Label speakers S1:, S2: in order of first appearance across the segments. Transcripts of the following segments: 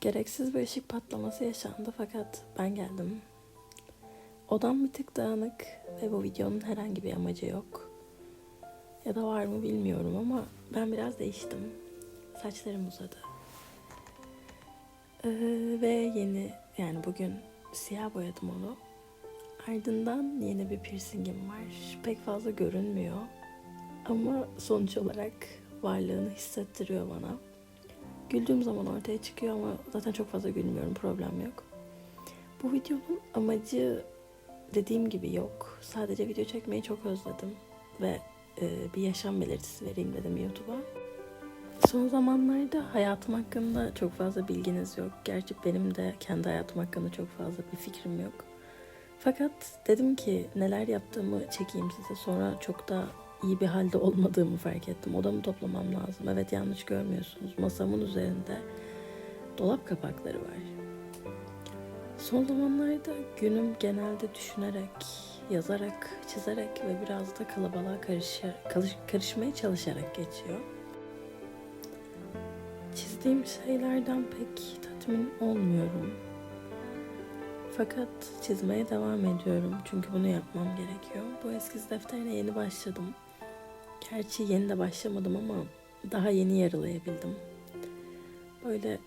S1: Gereksiz bir ışık patlaması yaşandı fakat ben geldim. Odam bir tık dağınık ve bu videonun herhangi bir amacı yok. Ya da var mı bilmiyorum ama ben biraz değiştim. Saçlarım uzadı. Ee, ve yeni yani bugün siyah boyadım onu. Ardından yeni bir piercingim var. Pek fazla görünmüyor. Ama sonuç olarak varlığını hissettiriyor bana. Güldüğüm zaman ortaya çıkıyor ama zaten çok fazla gülmüyorum. Problem yok. Bu videonun amacı dediğim gibi yok. Sadece video çekmeyi çok özledim. Ve e, bir yaşam belirtisi vereyim dedim YouTube'a. Son zamanlarda hayatım hakkında çok fazla bilginiz yok. Gerçi benim de kendi hayatım hakkında çok fazla bir fikrim yok. Fakat dedim ki neler yaptığımı çekeyim size. Sonra çok da iyi bir halde olmadığımı fark ettim. Odamı toplamam lazım. Evet yanlış görmüyorsunuz. Masamın üzerinde dolap kapakları var. Son zamanlarda günüm genelde düşünerek, yazarak, çizerek ve biraz da kalabalığa karışa, karış- karışmaya çalışarak geçiyor. Çizdiğim şeylerden pek tatmin olmuyorum. Fakat çizmeye devam ediyorum çünkü bunu yapmam gerekiyor. Bu eskiz defterine yeni başladım. Gerçi yeni de başlamadım ama daha yeni yarılayabildim. Böyle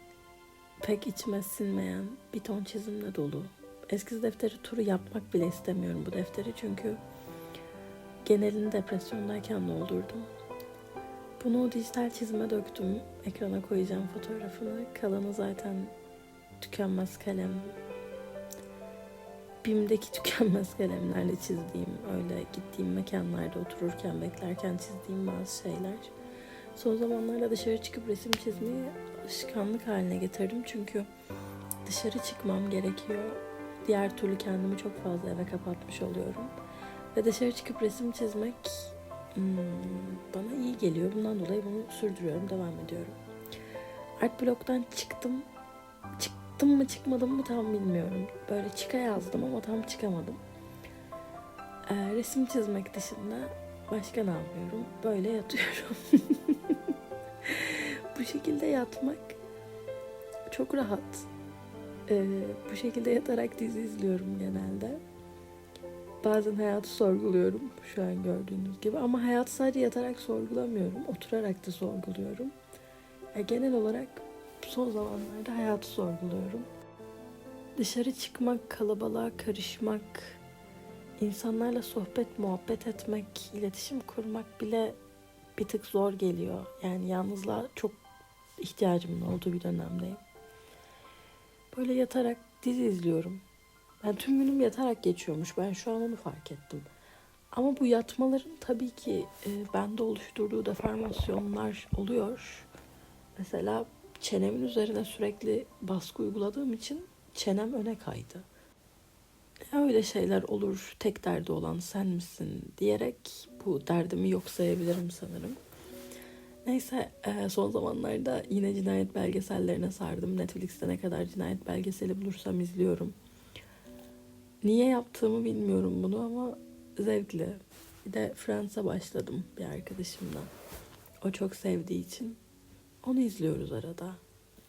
S1: pek içime sinmeyen bir ton çizimle dolu. Eskiz defteri turu yapmak bile istemiyorum bu defteri çünkü genelini depresyondayken doldurdum. Bunu dijital çizime döktüm. Ekrana koyacağım fotoğrafını. Kalanı zaten tükenmez kalem. BİM'deki tükenmez kalemlerle çizdiğim, öyle gittiğim mekanlarda otururken, beklerken çizdiğim bazı şeyler. Son zamanlarda dışarı çıkıp resim çizmeyi alışkanlık haline getirdim. Çünkü dışarı çıkmam gerekiyor. Diğer türlü kendimi çok fazla eve kapatmış oluyorum. Ve dışarı çıkıp resim çizmek hmm, bana iyi geliyor. Bundan dolayı bunu sürdürüyorum, devam ediyorum. Art bloktan çıktım. Çıktım mı çıkmadım mı tam bilmiyorum. Böyle çıka yazdım ama tam çıkamadım. Ee, resim çizmek dışında başka ne yapıyorum? Böyle yatıyorum. bu şekilde yatmak çok rahat. Ee, bu şekilde yatarak dizi izliyorum genelde. Bazen hayatı sorguluyorum şu an gördüğünüz gibi ama hayatı sadece yatarak sorgulamıyorum. Oturarak da sorguluyorum. Ya genel olarak son zamanlarda hayatı sorguluyorum. Dışarı çıkmak, kalabalığa karışmak, insanlarla sohbet, muhabbet etmek, iletişim kurmak bile bir tık zor geliyor. Yani yalnızlığa çok ihtiyacımın olduğu bir dönemdeyim. Böyle yatarak dizi izliyorum. Ben tüm günüm yatarak geçiyormuş. Ben şu an onu fark ettim. Ama bu yatmaların tabii ki e, bende oluşturduğu deformasyonlar oluyor. Mesela çenemin üzerine sürekli baskı uyguladığım için çenem öne kaydı. Öyle şeyler olur, tek derdi olan sen misin diyerek bu derdimi yok sayabilirim sanırım. Neyse e, son zamanlarda yine cinayet belgesellerine sardım. Netflix'te ne kadar cinayet belgeseli bulursam izliyorum. Niye yaptığımı bilmiyorum bunu ama zevkli. Bir de Friends'e başladım bir arkadaşımla. O çok sevdiği için onu izliyoruz arada.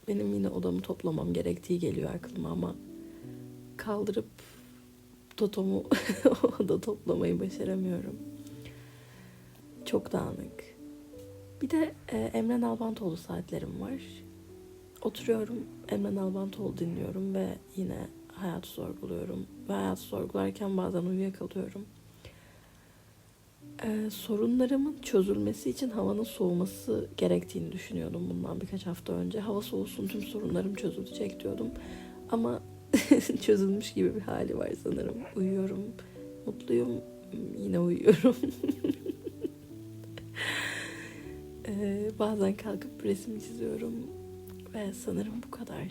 S1: Benim yine odamı toplamam gerektiği geliyor aklıma ama kaldırıp Totomu oda toplamayı başaramıyorum. Çok dağınık. Bir de e, Emre Nalbantoğlu saatlerim var. Oturuyorum, Emre Nalbantoğlu dinliyorum ve yine hayatı sorguluyorum. Ve hayatı sorgularken bazen uyuyakalıyorum. Ee, sorunlarımın çözülmesi için havanın soğuması gerektiğini düşünüyordum bundan birkaç hafta önce. Hava soğusun tüm sorunlarım çözülecek diyordum. Ama çözülmüş gibi bir hali var sanırım. Uyuyorum, mutluyum, yine uyuyorum. ee, bazen kalkıp resim çiziyorum ve sanırım bu kadar.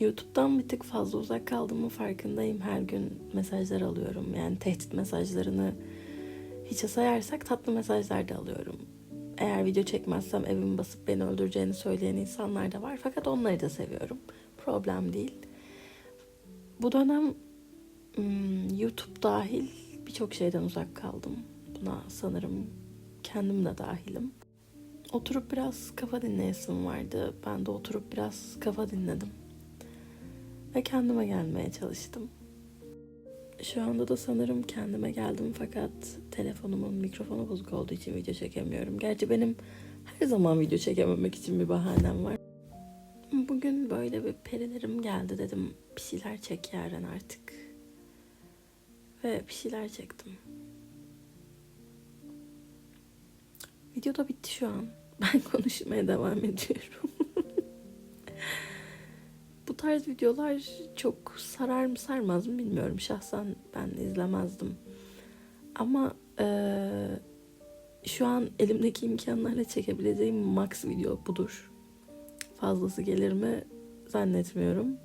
S1: YouTube'dan bir tık fazla uzak kaldığımın farkındayım. Her gün mesajlar alıyorum. Yani tehdit mesajlarını hiçe sayarsak tatlı mesajlar da alıyorum. Eğer video çekmezsem evimi basıp beni öldüreceğini söyleyen insanlar da var. Fakat onları da seviyorum. Problem değil. Bu dönem hmm, YouTube dahil birçok şeyden uzak kaldım. Buna sanırım kendim de dahilim. oturup biraz kafa dinleyesim vardı. Ben de oturup biraz kafa dinledim. Ve kendime gelmeye çalıştım. Şu anda da sanırım kendime geldim fakat telefonumun mikrofonu bozuk olduğu için video çekemiyorum. Gerçi benim her zaman video çekememek için bir bahanem var. Bugün böyle bir perilerim geldi dedim. Bir şeyler çek Yaren artık. Ve bir şeyler çektim. Video da bitti şu an. Ben konuşmaya devam ediyorum. Bu tarz videolar çok sarar mı sarmaz mı bilmiyorum. Şahsen ben izlemezdim. Ama eee, şu an elimdeki imkanlarla çekebileceğim max video budur. Fazlası gelir mi zannetmiyorum.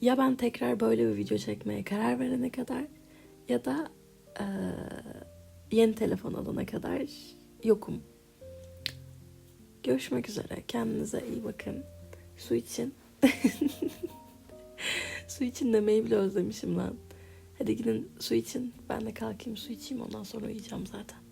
S1: Ya ben tekrar böyle bir video çekmeye karar verene kadar ya da eee, yeni telefon alana kadar yokum. Görüşmek üzere. Kendinize iyi bakın. Su için. su için demeyi bile özlemişim lan. Hadi gidin su için. Ben de kalkayım su içeyim ondan sonra uyuyacağım zaten.